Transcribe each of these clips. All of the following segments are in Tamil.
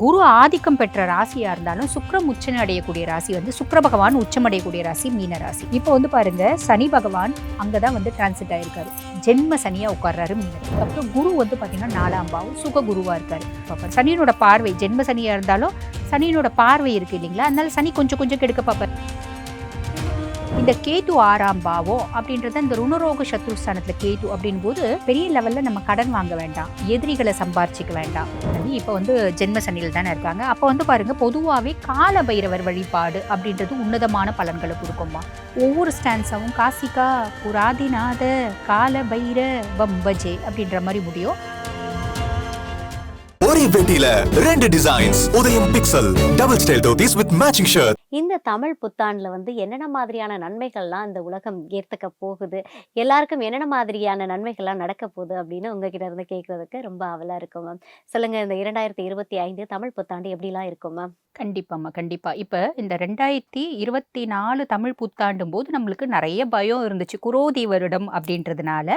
குரு ஆதிக்கம் பெற்ற ராசியா இருந்தாலும் சுக்ரம் உச்சம் அடையக்கூடிய ராசி வந்து சுக்ர பகவான் உச்சம் அடையக்கூடிய ராசி மீன ராசி. இப்போ வந்து பாருங்க சனி பகவான் அங்கதான் வந்து டிரான்சிட் ஆயிருக்காரு. ஜென்ம சனியா உட்கார்றாரு மீனம் அப்புறம் குரு வந்து பாத்தீங்கன்னா நாலாம் பாவம் சுக குருவா இருக்காரு. பாப்பாரு சனியனோட பார்வை ஜென்ம சனியா இருந்தாலும் சனியனோட பார்வை இருக்கு இல்லைங்களா? அதனால சனி கொஞ்சம் கொஞ்சம் கெடுக்க பார்ப்பாரு. இந்த கேது ஆறாம் பாவம் அப்படின்றது இந்த ருணரோக சத்ருஸ்தானத்துல கேது அப்படின் போது பெரிய லெவல்ல நம்ம கடன் வாங்க வேண்டாம் எதிரிகளை சம்பாரிச்சிக்க வேண்டாம். இப்போ வந்து ஜென்ம சனியில் தானே இருக்காங்க. அப்போ வந்து பாருங்க பொதுவாகவே கால பைரவர் வழிபாடு அப்படின்றது உன்னதமான பலன்களை கொடுக்குமா ஒவ்வொரு ஸ்டான்ஸாவும் காசிகா புராதிநாத கால பைர பம்பஜே அப்படின்ற மாதிரி முடியும். ஒரே பெட்டியில ரெண்டு designs Udhayam pixel double style dhotis with matching shirt இந்த தமிழ் புத்தாண்டில் வந்து என்னென்ன மாதிரியான நன்மைகள்லாம் இந்த உலகம் ஏற்றுக்க போகுது? எல்லாருக்கும் என்னென்ன மாதிரியான நன்மைகள்லாம் நடக்க போகுது அப்படின்னு உங்ககிட்ட இருந்து கேட்கறதுக்கு ரொம்ப ஆவலாக இருக்கும் மேம் சொல்லுங்க இந்த இரண்டாயிரத்தி இருபத்தி ஐந்து தமிழ் புத்தாண்டு எப்படிலாம் இருக்கும் மேம் கண்டிப்பாம்மா கண்டிப்பாக இப்போ இந்த ரெண்டாயிரத்தி இருபத்தி நாலு தமிழ் புத்தாண்டும் போது நம்மளுக்கு நிறைய பயம் இருந்துச்சு. குரோதி வருடம் அப்படின்றதுனால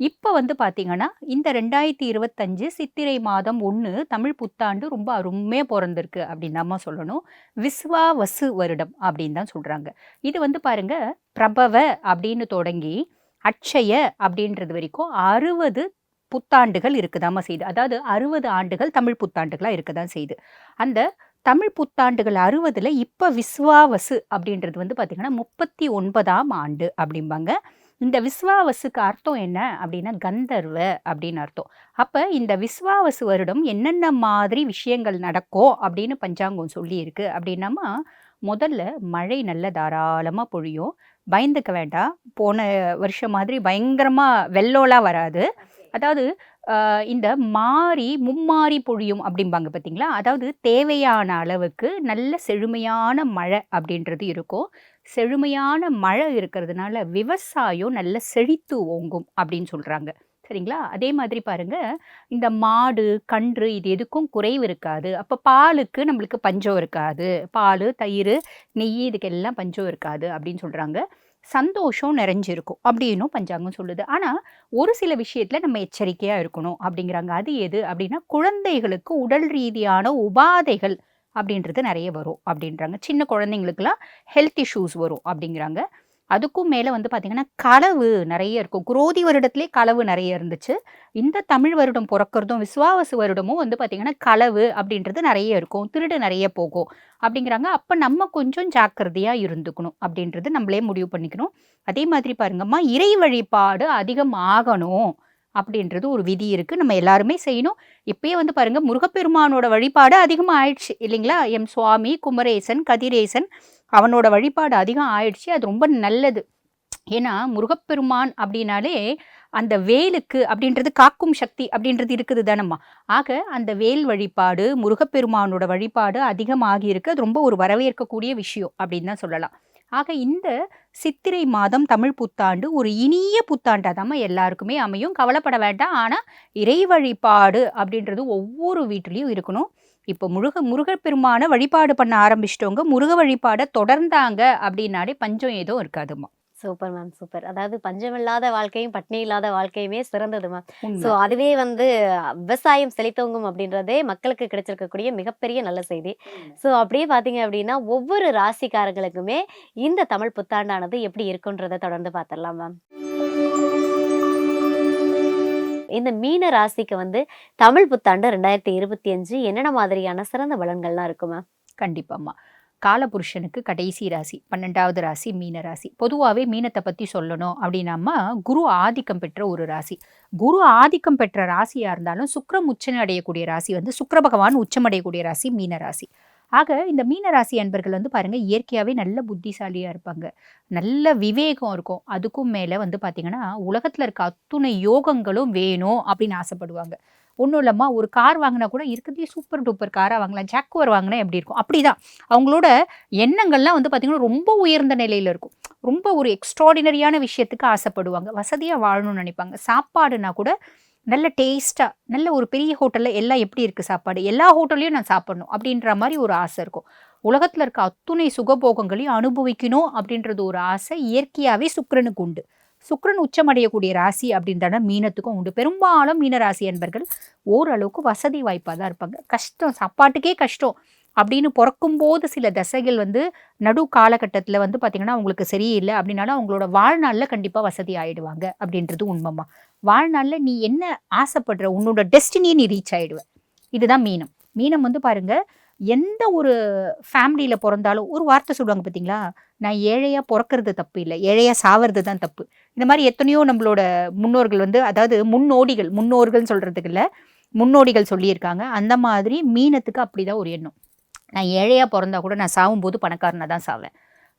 இப்போ வந்து பார்த்தீங்கன்னா இந்த ரெண்டாயிரத்தி இருபத்தஞ்சு சித்திரை மாதம் ஒன்று தமிழ் புத்தாண்டு ரொம்ப அருமையாக பிறந்திருக்கு அப்படின்னு நம்ம சொல்லணும். விஸ்வா வசு வருடம் அப்படின்னு தான் சொல்றாங்க. இது வந்து பாருங்க பிரபவ அப்படின்னு தொடங்கி அட்சய அப்படின்றது வரைக்கும் அறுபது புத்தாண்டுகள் இருக்குதாம்மா செய்யுது அதாவது அறுபது ஆண்டுகள் தமிழ் புத்தாண்டுகளாக இருக்க தான் செய்யுது அந்த தமிழ் புத்தாண்டுகள் அறுபதுல இப்போ விஸ்வாவசு அப்படின்றது வந்து பார்த்திங்கன்னா முப்பத்தி ஒன்பதாம் ஆண்டு அப்படிம்பாங்க. இந்த விஸ்வாவசுக்கு அர்த்தம் என்ன அப்படின்னா கந்தர்வ அப்படின்னு அர்த்தம். அப்போ இந்த விஸ்வாவசு வருடம் என்னென்ன மாதிரி விஷயங்கள் நடக்கும் அப்படின்னு பஞ்சாங்கம் சொல்லியிருக்கு அப்படின்னாமா முதல்ல மழை நல்ல தாராளமா பொழியும். பயந்துக்க வேண்டாம். போன வருஷம் மாதிரி பயங்கரமா வெள்ளோலாம் வராது. அதாவது இந்த மாறி மும்மாறி பொழியும் அப்படிம்பாங்க பார்த்தீங்களா அதாவது தேவையான அளவுக்கு நல்ல செழுமையான மழை அப்படின்றது இருக்கும். செழுமையான மழை இருக்கிறதுனால விவசாயம் நல்ல செழித்து ஓங்கும் அப்படின்னு சொல்றாங்க. சரிங்களா? அதே மாதிரி பாருங்க. இந்த மாடு கன்று இது எதுக்கும் குறைவு இருக்காது. அப்போ பாலுக்கு நம்மளுக்கு பஞ்சம் இருக்காது. பால் தயிர் நெய் இதுக்கெல்லாம் பஞ்சம் இருக்காது அப்படின்னு சொல்கிறாங்க சந்தோஷம் நிறைஞ்சிருக்கும் அப்படின்னும் பஞ்சாங்கம் சொல்லுது. ஆனால் ஒரு சில விஷயத்தில் நம்ம எச்சரிக்கையாக இருக்கணும் அப்படிங்கிறாங்க. அது எது அப்படின்னா குழந்தைகளுக்கு உடல் ரீதியான உபாதைகள் அப்படின்றது நிறைய வரும் அப்படின்றாங்க. சின்ன குழந்தைங்களுக்குலாம் ஹெல்த் இஷ்யூஸ் வரும் அப்படிங்கிறாங்க. அதுக்கும் மேலே வந்து பார்த்தீங்கன்னா களவு நிறைய இருக்கும். குரோதி வருடத்திலே களவு நிறைய இருந்துச்சு. இந்த தமிழ் வருடம் பிறக்கிறதும் விஸ்வாவசு வருடமும் வந்து பார்த்தீங்கன்னா களவு அப்படின்றது நிறைய இருக்கும். திருடு நிறைய போகும் அப்படிங்கிறாங்க. அப்போ நம்ம கொஞ்சம் ஜாக்கிரதையாக இருந்துக்கணும் அப்படின்றது நம்மளே முடிவு பண்ணிக்கணும். அதே மாதிரி பாருங்கம்மா இறை வழிபாடு அதிகம் ஆகணும் அப்படின்றது ஒரு விதி இருக்குது நம்ம எல்லாருமே செய்யணும். இப்பயே வந்து பாருங்க முருகப்பெருமானோட வழிபாடு அதிகமாக ஆயிடுச்சு இல்லைங்களா? எம் சுவாமி குமரேசன் கதிரேசன் அவனோட வழிபாடு அதிகம் ஆயிடுச்சு. அது ரொம்ப நல்லது. ஏன்னா முருகப்பெருமான் அப்படின்னாலே அந்த வேலுக்கு அப்படின்றது காக்கும் சக்தி அப்படின்றது இருக்குது தானம்மா. ஆக அந்த வேல் வழிபாடு முருகப்பெருமானோட வழிபாடு அதிகமாகி இருக்கு. அது ரொம்ப ஒரு வரவேற்கக்கூடிய விஷயம் அப்படின்னு தான் சொல்லலாம். ஆக இந்த சித்திரை மாதம் தமிழ் புத்தாண்டு ஒரு இனிய புத்தாண்டாதாம்மா எல்லாருக்குமே அமையும். கவலைப்பட வேண்டாம். ஆனால் இறை வழிபாடு அப்படின்றது ஒவ்வொரு வீட்லேயும் இருக்கணும். இப்போ முருக முருகப்பெருமான வழிபாடு பண்ண ஆரம்பிச்சிட்டவங்க முருக வழிபாடை தொடர்ந்தாங்க அப்படின்னாலே பஞ்சம் ஏதோ இருக்காதும்மா சூப்பர் மேம் சூப்பர். அதாவது பஞ்சம் இல்லாத வாழ்க்கையும் பட்னி இல்லாத வாழ்க்கையுமே சிறந்தது மேம். ஸோ அதுவே வந்து விவசாயம் செழித்தோங்கும் அப்படின்றதே மக்களுக்கு கிடைச்சிருக்கக்கூடிய மிகப்பெரிய நல்ல செய்தி. ஸோ அப்படியே பார்த்தீங்க அப்படின்னா ஒவ்வொரு ராசிக்காரங்களுக்குமே இந்த தமிழ் புத்தாண்டானது எப்படி இருக்குன்றதை தொடர்ந்து பார்த்துடலாம் மேம். இந்த மீன ராசிக்கு வந்து தமிழ் புத்தாண்டு ரெண்டாயிரத்தி இருபத்தி அஞ்சு என்னென்ன மாதிரியான சிறந்த பலன்கள்லாம் இருக்குமா கண்டிப்பாம்மா கண்டிப்பாம்மா. காலபுருஷனுக்கு கடைசி ராசி பன்னெண்டாவது ராசி மீன ராசி. பொதுவாகவே மீனத்தை பற்றி சொல்லணும் அப்படின்னாமா குரு ஆதிக்கம் பெற்ற ஒரு ராசி. குரு ஆதிக்கம் பெற்ற ராசியாக இருந்தாலும் சுக்ரம் உச்சம் அடையக்கூடிய ராசி வந்து சுக்கர பகவான் உச்சம் அடையக்கூடிய ராசி மீன ராசி. ஆக இந்த மீனராசி அன்பர்கள் வந்து பாருங்கள் இயற்கையாகவே நல்ல புத்திசாலியாக இருப்பாங்க. நல்ல விவேகம் இருக்கும். அதுக்கும் மேலே வந்து பார்த்திங்கன்னா உலகத்தில் இருக்க அத்துணை யோகங்களும் வேணும் அப்படின்னு ஆசைப்படுவாங்க. ஒன்றும் இல்லைம்மா ஒரு கார் வாங்கினா கூட இருக்கிறதே சூப்பர் டூப்பர் காராக வாங்கலாம் ஜாக்குவர் வாங்கினா எப்படி இருக்கும்? அப்படிதான். அவங்களோட எண்ணங்கள்லாம் வந்து பார்த்திங்கன்னா ரொம்ப உயர்ந்த நிலையில் இருக்கும். ரொம்ப ஒரு எக்ஸ்ட்ராடினரியான விஷயத்துக்கு ஆசைப்படுவாங்க. வசதியாக வாழணும்னு நினைப்பாங்க. சாப்பாடுனா கூட நல்ல டேஸ்ட்டாக நல்ல ஒரு பெரிய ஹோட்டலில் எல்லாம் எப்படி இருக்குது சாப்பாடு? எல்லா ஹோட்டல்லையும் நான் சாப்பிட்ணும் அப்படின்ற மாதிரி ஒரு ஆசை இருக்கும். உலகத்தில் இருக்க அத்துணை சுகபோகங்களையும் அனுபவிக்கணும் அப்படின்றது ஒரு ஆசை. இயற்கையாகவே சுக்கரனுக்கு உண்டு. சுக்கரன் உச்சமடையக்கூடிய ராசி அப்படின்றத மீனத்துக்கும் உண்டு. பெரும்பாலும் மீன ராசி என்பர்கள் ஓரளவுக்கு வசதி வாய்ப்பாக தான் இருப்பாங்க. கஷ்டம் சாப்பாட்டுக்கே கஷ்டம். அப்படின்னு பிறக்கும்போது சில தசைகள் வந்து நடு காலகட்டத்தில் வந்து பார்த்திங்கன்னா அவங்களுக்கு சரியில்லை அப்படின்னாலும் அவங்களோட வாழ்நாளில் கண்டிப்பாக வசதி ஆகிடுவாங்க அப்படின்றது உண்மைமா வாழ்நாளில் நீ என்ன ஆசைப்படுற? உன்னோட டெஸ்டினியை நீ ரீச் ஆகிடுவ இதுதான் மீனம். மீனம் வந்து பாருங்கள் எந்த ஒரு ஃபேமிலியில் பிறந்தாலும் ஒரு வார்த்தை சொல்லுவாங்க பார்த்தீங்களா நான் ஏழையாக பிறக்கிறது தப்பு இல்லை ஏழையாக சாவறது தான் தப்பு. இந்த மாதிரி எத்தனையோ நம்மளோட முன்னோர்கள் வந்து அதாவது முன்னோடிகள் முன்னோர்கள்னு சொல்கிறதுக்கு இல்லை முன்னோடிகள் சொல்லியிருக்காங்க. அந்த மாதிரி மீனத்துக்கு அப்படி தான் ஒரு எண்ணம். நான் ஏழையாக பிறந்தா கூட நான் சாகும்போது பணக்காரனாக தான் சாவேன்.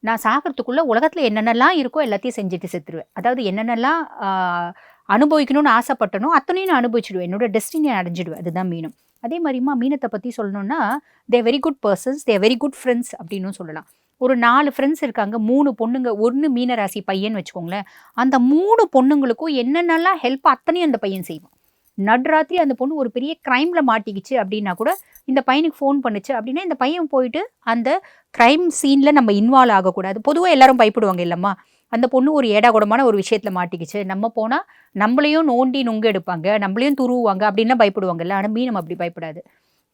நான் சாகிறதுக்குள்ளே உலகத்தில் என்னென்னலாம் இருக்கோ எல்லாத்தையும் செஞ்சுட்டு செத்துருவேன். அதாவது என்னென்னலாம் அனுபவிக்கணும்னு ஆசைப்பட்டனோ அத்தனையும் நான் அனுபவிச்சிடுவேன். என்னோட டெஸ்டினியை அடைஞ்சிடுவேன். அதுதான் மீனும். அதே மாதிரிமா மீனத்தை பற்றி சொல்லணும்னா they very good persons they very good friends அப்படின்னு சொல்லலாம். ஒரு நாலு ஃப்ரெண்ட்ஸ் இருக்காங்க மூணு பொண்ணுங்க ஒன்று மீனராசி பையன் வச்சுக்கோங்களேன். அந்த மூணு பொண்ணுங்களுக்கும் என்னென்னலாம் ஹெல்ப் அத்தனையும் அந்த பையன் செய்வான். நடுராத்திரி அந்த பொண்ணு ஒரு பெரிய க்ரைமில் மாட்டிக்கிச்சு அப்படின்னா கூட இந்த பையனுக்கு ஃபோன் பண்ணுச்சு அப்படின்னா இந்த பையன் போயிட்டு அந்த க்ரைம் சீனில் நம்ம இன்வால்வ் ஆகக்கூடாது. பொதுவாக எல்லாரும் பயப்படுவாங்க இல்லைம்மா அந்த பொண்ணு ஒரு ஏடாகுடமான ஒரு விஷயத்தில் மாட்டிக்கிச்சு. நம்ம போனால் நம்மளையும் நோண்டி நுங்கு எடுப்பாங்க நம்மளையும் துருவுவாங்க அப்படின்லாம் பயப்படுவாங்கல்ல ஆனால் மீனம் அப்படி பயப்படாது.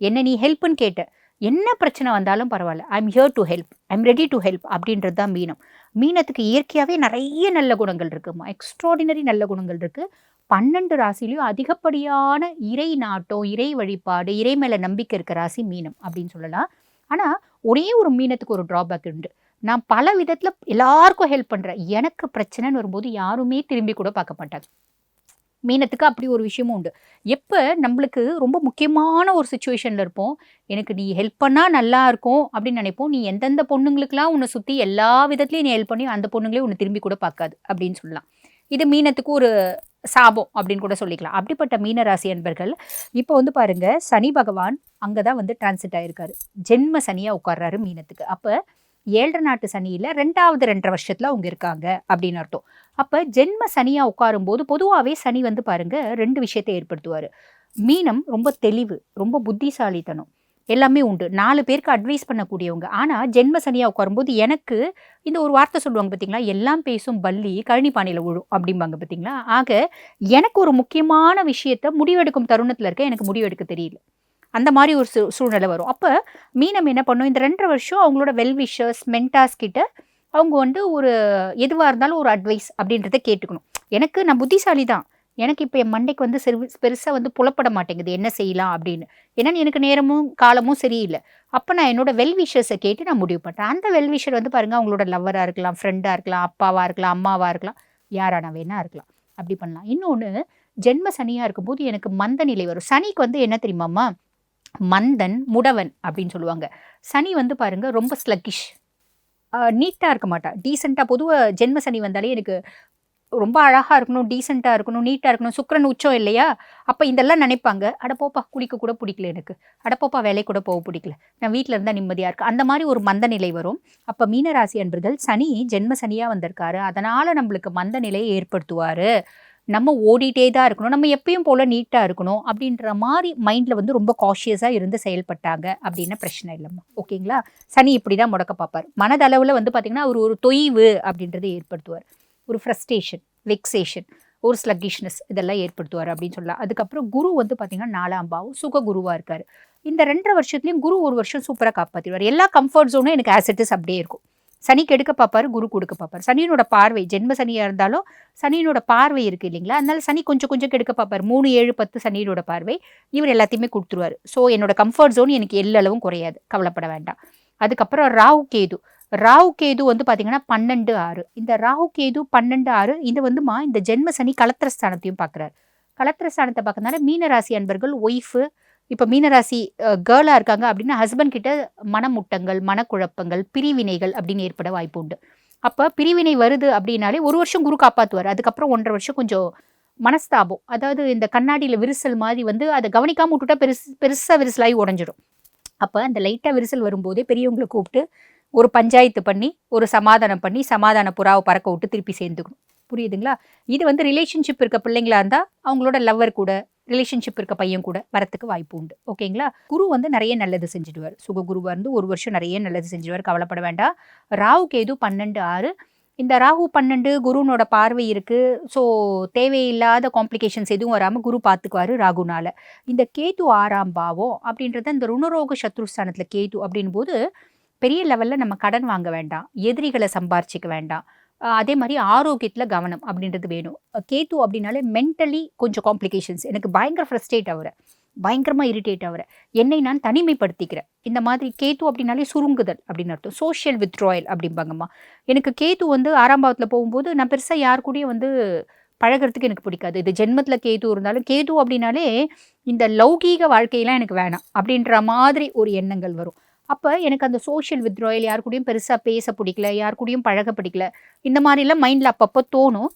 என்ன நீ ஹெல்ப்னு கேட்ட என்ன பிரச்சனை வந்தாலும் பரவாயில்ல I am here to help I am ready to help அப்படின்றது தான் மீனம். மீனத்துக்கு இயற்கையாகவே நிறைய நல்ல குணங்கள் இருக்குமா எக்ஸ்ட்ராடினரி நல்ல குணங்கள் இருக்குது பன்னெண்டு ராசிலையும் அதிகப்படியான இறை நாட்டம் இறை வழிபாடு இறை மேலே நம்பிக்கை இருக்க ராசி மீனம் அப்படின்னு சொல்லலாம். ஆனால் ஒரே ஒரு மீனத்துக்கு ஒரு ட்ராபேக் உண்டு. நான் பல விதத்தில் எல்லாருக்கும் ஹெல்ப் பண்ணுறேன் எனக்கு பிரச்சனைன்னு வரும்போது யாருமே திரும்பி கூட பார்க்க மாட்டாங்க. மீனத்துக்கு அப்படி ஒரு விஷயமும் உண்டு. எப்போ நம்மளுக்கு ரொம்ப முக்கியமான ஒரு சுச்சுவேஷனில் இருப்போம். எனக்கு நீ ஹெல்ப் பண்ணால் நல்லா இருக்கும் அப்படின்னு நினைப்போம். நீ எந்தெந்த பொண்ணுங்களுக்கெல்லாம் உன்னை சுற்றி எல்லா விதத்துலையும் நீ ஹெல்ப் பண்ணி அந்த பொண்ணுங்களே உன்னை திரும்பி கூட பார்க்காது அப்படின்னு சொல்லலாம். இது மீனத்துக்கு ஒரு சாபம் அப்படின்னு கூட சொல்லிக்கலாம். அப்படிப்பட்ட மீனராசி அன்பர்கள் இப்போ வந்து பாருங்க சனி பகவான் அங்கே தான் வந்து டிரான்சிட் ஆயிருக்காரு. ஜென்ம சனியாக உட்கார்றாரு மீனத்துக்கு. அப்போ ஏழரை நாட்டு சனியில் ரெண்டாவது ரெண்டரை வருஷத்தில் அவங்க இருக்காங்க அப்படின்னு அர்த்தம். அப்போ ஜென்ம சனியாக உட்காரும் போது பொதுவாகவே சனி வந்து பாருங்க ரெண்டு விஷயத்தை ஏற்படுத்துவார். மீனம் ரொம்ப தெளிவு ரொம்ப புத்திசாலித்தனம். எல்லாமே உண்டு. நாலு பேருக்கு அட்வைஸ் பண்ணக்கூடியவங்க. ஆனால் ஜென்ம சனியாக உட்காரும்போது எனக்கு இந்த ஒரு வார்த்தை சொல்லுவாங்க பார்த்தீங்களா? எல்லாம் பேசும் பள்ளி கழனிப்பானையில் விழும் அப்படிம்பாங்க பார்த்தீங்களா? ஆக எனக்கு ஒரு முக்கியமான விஷயத்த முடிவெடுக்கும் தருணத்தில் இருக்க எனக்கு முடிவெடுக்க தெரியல. அந்த மாதிரி ஒரு சூ சூழ்நிலை வரும். அப்போ மீனம் என்ன பண்ணும்? இந்த ரெண்டரை வருஷம் அவங்களோட வெல்விஷர்ஸ் மென்டாஸ் கிட்ட அவங்க வந்து ஒரு எதுவாக இருந்தாலும் ஒரு அட்வைஸ் அப்படின்றத கேட்டுக்கணும். எனக்கு நான் புத்திசாலி தான் எனக்கு இப்போ என் மண்டைக்கு வந்து செரு பெருசாக வந்து புலப்பட மாட்டேங்குது. என்ன செய்யலாம் அப்படின்னு. ஏன்னா எனக்கு நேரமும் காலமும் சரியில்லை. அப்போ நான் என்னோட வெல்விஷர்ஸை கேட்டு நான் முடிவு பண்ணுறேன் அந்த வெல்விஷர் வந்து பாருங்கள் அவங்களோட லவ்வராக இருக்கலாம் ஃப்ரெண்டாக இருக்கலாம் அப்பாவாக இருக்கலாம் அம்மாவாக இருக்கலாம் யாரான வேணா இருக்கலாம். அப்படி பண்ணலாம். இன்னொன்று ஜென்ம சனியாக இருக்கும்போது எனக்கு மந்த நிலை வரும். சனிக்கு வந்து என்ன தெரியுமாம்மா மந்தன் முடவன் அப்படின்னு சொல்லுவாங்க. சனி வந்து பாருங்கள் ரொம்ப ஸ்லக்கிஷ் நீட்டாக இருக்க மாட்டா. டீசெண்டாக பொதுவாக ஜென்ம சனி வந்தாலே எனக்கு ரொம்ப அழகாக இருக்கணும் டீசெண்டாக இருக்கணும் நீட்டாக இருக்கணும். சுக்கரன் உச்சம் இல்லையா? அப்போ இதெல்லாம் நினைப்பாங்க. அடப்போப்பா குளிக்க கூட பிடிக்கல எனக்கு. அடப்போப்பா வேலை கூட போக பிடிக்கல. நான் வீட்டில் இருந்தால் நிம்மதியாக இருக்கு அந்த மாதிரி ஒரு மந்த நிலை வரும். அப்போ மீனராசி அன்பர்கள் சனி ஜென்ம சனியாக வந்திருக்காரு. அதனால் நம்மளுக்கு மந்த நிலையை ஏற்படுத்துவார். நம்ம ஓடிட்டே தான் இருக்கணும். நம்ம எப்பயும் போல் நீட்டாக இருக்கணும் அப்படின்ற மாதிரி மைண்டில் வந்து ரொம்ப காஷியஸாக இருந்து செயல்பட்டாங்க அப்படின்னா பிரச்சனை இல்லைம்மா. ஓகேங்களா சனி இப்படி தான் முடக்க பார்ப்பார். மனதளவில் வந்து பார்த்திங்கன்னா அவர் ஒரு தொய்வு அப்படின்றத ஏற்படுத்துவார். ஒரு ஃப்ரஸ்ட்ரேஷன் வெக்ஸேஷன் ஒரு ஸ்லக்கிஷ்னஸ் இதெல்லாம் ஏற்படுத்துவார் அப்படின்னு சொல்லலாம். அதுக்கப்புறம் குரு வந்து பார்த்திங்கன்னா நாலாம் பாவம் சுக குருவாக இருக்கார். இந்த ரெண்டரை வருஷத்துலையும் குரு ஒரு வருஷம் சூப்பராக காப்பாற்றிடுவார் எல்லா கம்ஃபர்ட் ஜோனும் எனக்கு ஆசிட்டிஸ் அப்படியே இருக்கும். சனி கெடுக்க பார்ப்பாரு குரு கொடுக்க பார்ப்பார். சனியினோட பார்வை ஜென்ம சனியாக இருந்தாலும் சனியினோட பார்வை இருக்குது இல்லைங்களா? அதனால சனி கொஞ்சம் கொஞ்சம் கெடுக்க பார்ப்பார். மூணு ஏழு பத்து சனியினோட பார்வை இவர் எல்லாத்தையுமே கொடுத்துருவாரு. ஸோ என்னோட கம்ஃபர்ட் ஜோன் எனக்கு எல்லளவும் குறையாது. கவலைப்பட வேண்டாம். அதுக்கப்புறம் ராகு கேது. ராகு கேது வந்து பார்த்தீங்கன்னா பன்னெண்டு ஆறு. இந்த ராகு கேது பன்னெண்டு ஆறு இது வந்துமா இந்த ஜென்ம சனி கலத்திரஸ்தானத்தையும் பார்க்குறாரு கலத்திரஸ்தானத்தை பார்க்கறதுனால மீனராசி அன்பர்கள் ஒய்ஃபு இப்போ மீனராசி கேர்ளாக இருக்காங்க அப்படின்னா ஹஸ்பண்ட் கிட்ட மனமுட்டங்கள் மனக்குழப்பங்கள் பிரிவினைகள் அப்படின்னு ஏற்பட வாய்ப்பு உண்டு. அப்போ பிரிவினை வருது அப்படின்னாலே ஒரு வருஷம் குரு காப்பாற்றுவார் அதுக்கப்புறம் ஒன்றரை வருஷம் கொஞ்சம் மனஸ்தாபம். அதாவது இந்த கண்ணாடியில் விரிசல் மாதிரி வந்து அதை கவனிக்காமல் விட்டுட்டா பெருசு பெருசாக விரிசலாகி உடஞ்சிடும் அப்போ அந்த லைட்டாக விரிசல் வரும்போதே பெரியவங்களை கூப்பிட்டு ஒரு பஞ்சாயத்து பண்ணி ஒரு சமாதானம் பண்ணி சமாதான புறாவை பறக்க விட்டு திருப்பி சேர்ந்துக்கணும். புரியுதுங்களா? இது வந்து ரிலேஷன்ஷிப் இருக்க பிள்ளைங்களா இருந்தால் அவங்களோட லவ்வர் கூட ரிலேஷன்ஷிப் இருக்க பையன் கூட வரத்துக்கு வாய்ப்பு உண்டு. ஓகேங்களா? குரு வந்து நிறைய நல்லது செஞ்சுடுவார். சுக குருவாக இருந்து ஒரு வருஷம் நிறைய நல்லது செஞ்சுடுவார். கவலைப்பட வேண்டாம். ராகு கேது பன்னெண்டு ஆறு. இந்த ராகு பன்னெண்டு குருனோட பார்வை இருக்குது ஸோ தேவையில்லாத காம்ப்ளிகேஷன்ஸ் எதுவும் வராமல் குரு பார்த்துக்குவாரு ராகுனால். இந்த கேது ஆறாம் பாவம் அப்படின்றத இந்த ருணரோக சத்ருஸ்தானத்தில் கேது அப்படின் போது பெரிய லெவலில் நம்ம கடன் வாங்க வேண்டாம். எதிரிகளை சம்பாரிச்சிக்க வேண்டாம். அதே மாதிரி ஆரோக்கியத்தில் கவனம் அப்படின்றது வேணும். அஹ் கேது அப்படின்னாலே மென்டலி கொஞ்சம் காம்ப்ளிகேஷன்ஸ் எனக்கு பயங்கர ஃப்ரஸ்ட்ரேட் ஆகிற. பயங்கரமாக இரிட்டேட் ஆகிற. என்னை நான் தனிமைப்படுத்திக்கிறேன். இந்த மாதிரி கேது அப்படின்னாலே சுருங்குதல் அப்படின்னு அர்த்தம். சோஷியல் வித்ட்ராயல் அப்படிம்பாங்கம்மா. எனக்கு கேது வந்து ஆறாம் பாவத்தில் போகும்போது நான் பெருசாக யார் கூடயும் வந்து பழகுறதுக்கு எனக்கு பிடிக்காது. இது ஜென்மத்தில் கேது இருந்தாலும் கேது அப்படின்னாலே இந்த லௌகீக வாழ்க்கையெல்லாம் எனக்கு வேணாம் அப்படின்ற மாதிரி ஒரு எண்ணங்கள் வரும். அப்போ எனக்கு அந்த சோஷியல் வித்ராயல் யார் கூடயும் பெருசாக பேச பிடிக்கல யார் கூடயும் பழக பிடிக்கல. இந்த மாதிரிலாம் மைண்டில் அப்பப்போ தோணும்.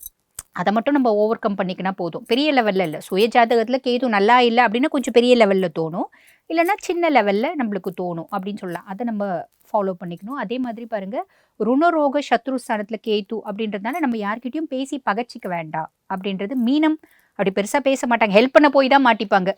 அதை மட்டும் நம்ம ஓவர் கம் பண்ணிக்கினா போதும். பெரிய லெவலில் இல்லை. சுய ஜாதகத்தில் கேது நல்லா இல்லை அப்படின்னா கொஞ்சம் பெரிய லெவலில் தோணும். இல்லைன்னா சின்ன லெவலில் நம்மளுக்கு தோணும் அப்படின்னு சொல்லலாம். அதை நம்ம ஃபாலோ பண்ணிக்கணும். அதே மாதிரி பாருங்கள் ருணரோக சத்ருஸ்தானத்தில் கேது அப்படின்றதுனால நம்ம யார்கிட்டையும் பேசி பகச்சிக்க வேண்டாம் அப்படின்றது மீனம். அப்படி பெருசாக பேச மாட்டாங்க. ஹெல்ப் பண்ண போய் தான் மாட்டிப்பாங்க.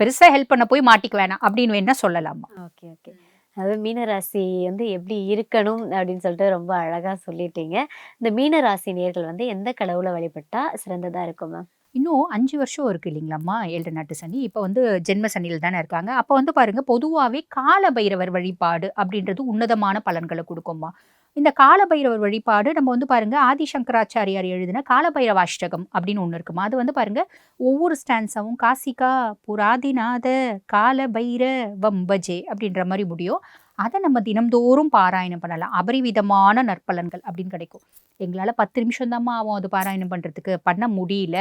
பெருசாக ஹெல்ப் பண்ண போய் மாட்டிக்க வேணாம் அப்படின்னு வேணா சொல்லலாமா? ஓகே ஓகே அதாவது மீனராசி வந்து எப்படி இருக்கணும் அப்படின்னு சொல்லிட்டு ரொம்ப அழகாக சொல்லிட்டீங்க. இந்த மீனராசி நேர்கள் வந்து எந்த கடவுளை வழிபட்டா சிறந்ததாக இருக்கும் மேம்? இன்னும் அஞ்சு வருஷம் இருக்கு இல்லைங்களாம்மா ஏழு நாட்டு சனி. இப்போ வந்து ஜென்ம சனியில் தானே இருக்காங்க. அப்போ வந்து பாருங்கள் பொதுவாகவே கால பைரவர் வழிபாடு அப்படின்றது உன்னதமான பலன்களை கொடுக்கும்மா. இந்த கால பைரவர் வழிபாடு நம்ம வந்து பாருங்க ஆதிசங்கராச்சாரியார் எழுதின காலபைரவாஷ்டகம் அப்படின்னு ஒன்று இருக்குமா? அது வந்து பாருங்க ஒவ்வொரு ஸ்டான்ஸாவும் காசிகா புராதிநாத கால பைர வம்பஜே அப்படின்ற மாதிரி முடியும். அதை நம்ம தினம்தோறும் பாராயணம் பண்ணலாம். அபரிவிதமான நற்பலன்கள் அப்படின்னு கிடைக்கும். எங்களால் பத்து நிமிஷம் தாம்மா ஆகும் அது பாராயணம் பண்ணுறதுக்கு பண்ண முடியல.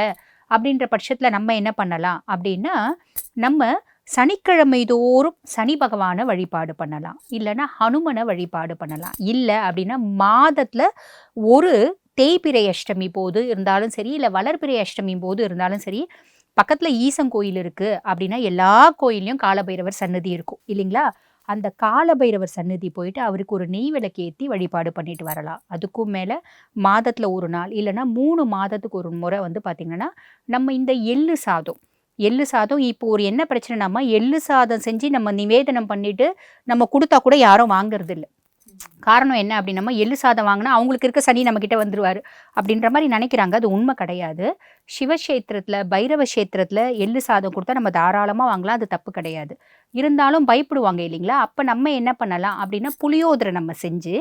அப்படின்ற பட்சத்தில் நம்ம என்ன பண்ணலாம் அப்படின்னா நம்ம சனிக்கிழமை தோறும் சனி பகவானை வழிபாடு பண்ணலாம். இல்லைன்னா ஹனுமனை வழிபாடு பண்ணலாம். இல்லை அப்படின்னா மாதத்தில் ஒரு தேய்பிரை அஷ்டமி போது இருந்தாலும் சரி இல்லை வளர்பிறை அஷ்டமி போது இருந்தாலும் சரி பக்கத்தில் ஈசன் கோயில் இருக்குது அப்படின்னா எல்லா கோயில்லையும் காலபைரவர் சன்னதி இருக்கும். இல்லைங்களா? அந்த காலபைரவர் சன்னதி போயிட்டு அவருக்கு ஒரு நெய் விளக்கு ஏற்றி வழிபாடு பண்ணிட்டு வரலாம். அதுக்கும் மேலே மாதத்தில் ஒரு நாள் இல்லைன்னா மூணு மாதத்துக்கு ஒரு முறை வந்து பார்த்திங்கன்னா நம்ம இந்த எள்ளு சாதம் எள்ளு சாதம் இப்போ ஒரு என்ன பிரச்சனைனாமா எள்ளு சாதம் செஞ்சு நம்ம நிவேதனம் பண்ணிட்டு நம்ம கொடுத்தா கூட யாரும் வாங்குறது இல்லை காரணம் என்ன அப்படின்னா எள்ளு சாதம் வாங்கினா அவங்களுக்கு இருக்க சனி நம்ம கிட்ட வந்துருவாரு அப்படின்ற மாதிரி நினைக்கிறாங்க. அது உண்மை கிடையாது. சிவக்ஷேத்திரத்தில் பைரவ கஷேத்திரத்தில் எள்ளு சாதம் கொடுத்தா நம்ம தாராளமாக வாங்கலாம். அது தப்பு கிடையாது. இருந்தாலும் பயப்படுவாங்க இல்லைங்களா? அப்போ நம்ம என்ன பண்ணலாம் அப்படின்னா புளியோதரை நம்ம செஞ்சு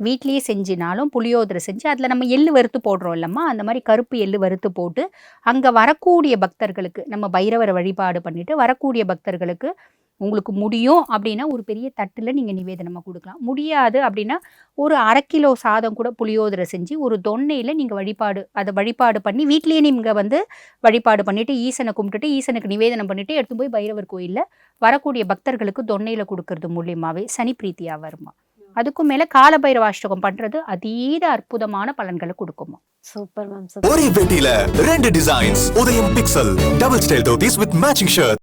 வீட்லேயே செஞ்சினாலும் புளியோதரை செஞ்சு அதில் நம்ம எள்ளு வறுத்து போடுறோம் இல்லம்மா அந்த மாதிரி கருப்பு எள்ளு வறுத்து போட்டு அங்கே வரக்கூடிய பக்தர்களுக்கு நம்ம பைரவரை வழிபாடு பண்ணிவிட்டு வரக்கூடிய பக்தர்களுக்கு உங்களுக்கு முடியும் அப்படின்னா ஒரு பெரிய தட்டில் நீங்கள் நிவேதனமாக கொடுக்கலாம். முடியாது அப்படின்னா ஒரு அரை கிலோ சாதம் கூட புளியோதரை செஞ்சு ஒரு தொன்னையில் நீங்கள் வழிபாடு அதை வழிபாடு பண்ணி வீட்லேயே நீங்கள் வந்து வழிபாடு பண்ணிவிட்டு ஈசனை கும்பிட்டுட்டு ஈசனுக்கு நிவேதனம் பண்ணிவிட்டு எடுத்து போய் பைரவர் கோயிலில் வரக்கூடிய பக்தர்களுக்கு தொன்னையில் கொடுக்கறது மூலியமாகவே சனி பிரீத்தியாக வருமா? அதுக்கும் மேலே காலபைரவாஷ்டகம் பண்ணுறது அதீத அற்புதமான பலன்களை கொடுக்குமா. சூப்பர் மேம் ஒரே பெட்டியில ரெண்டு designs Udhayam pixel double style dhotis with matching shirt